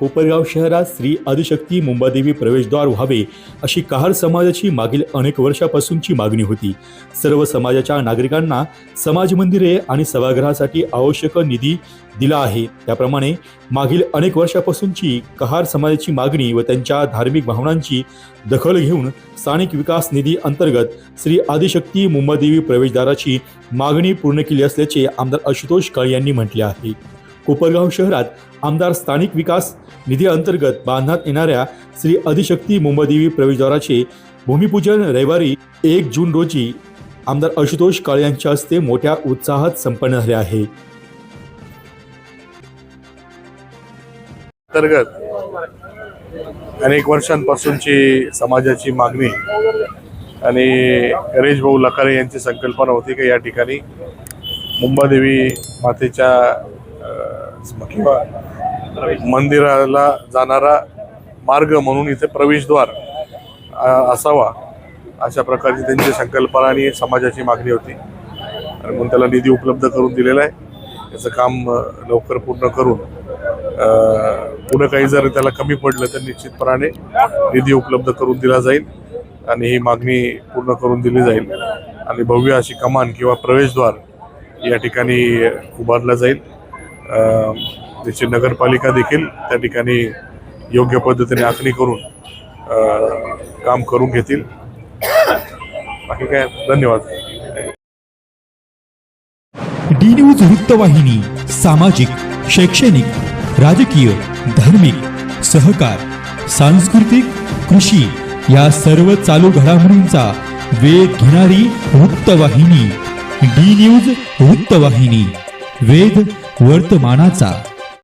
कोपरगाव शहरात श्री आदिशक्ती मुंबादेवी प्रवेशद्वार व्हावे अशी कहार समाजाची मागील अनेक वर्षापासूनची मागणी होती. सर्व समाजाच्या नागरिकांना समाज मंदिरे आणि सभागृहासाठी आवश्यक निधी दिला आहे. त्याप्रमाणे मागील अनेक वर्षापासूनची कहार समाजाची मागणी व त्यांच्या धार्मिक भावनांची दखल घेऊन स्थानिक विकास निधी अंतर्गत श्री आदिशक्ती मुंबादेवी प्रवेशद्वाराची मागणी पूर्ण केली असल्याचे आमदार आशुतोष काळे यांनी म्हटले आहे. कोपरगाव शहरात आमदार स्थानिक विकास निधी अंतर्गत बांधण्यात येणाऱ्या श्री अधिशक्ती मुंबादेवी प्रवेशद्वाराचे भूमिपूजन रविवारी एक जून रोजी आमदार आशुतोष काळे यांच्या हस्ते मोठ्या उत्साहात संपन्न झाले आहे. अंतर्गत अनेक वर्षांपासूनची समाजाची मागणी आणि गणेश भाऊ लकारे यांची संकल्पना होती की या ठिकाणी मुंबादेवी मातेच्या किंवा मंदिराला जाणारा मार्ग म्हणून इथे प्रवेशद्वार असावा अशा प्रकारची त्यांची संकल्पना आणि समाजाची मागणी होती. आणि म्हणून त्याला निधी उपलब्ध करून दिलेला आहे. याचं काम लवकर पूर्ण करून पुढं काही जर त्याला कमी पडलं तर निश्चितपणाने निधी उपलब्ध करून दिला जाईल आणि ही मागणी पूर्ण करून दिली जाईल. आणि भव्य अशी कमान किंवा प्रवेशद्वार या ठिकाणी उभारला जाईल. त्याची नगरपालिका देखील त्या ठिकाणी योग्य पद्धतीने आखणी करून काम करून घेतील. बाकी काय? धन्यवाद. डी न्यूज वृत्तवाहिनी सामाजिक शैक्षणिक राजकीय धार्मिक सहकार सांस्कृतिक कृषी या सर्व चालू घडामोडींचा वेध घेणारी वृत्तवाहिनी. डी न्यूज वृत्तवाहिनी. वेध वर्तमानाचा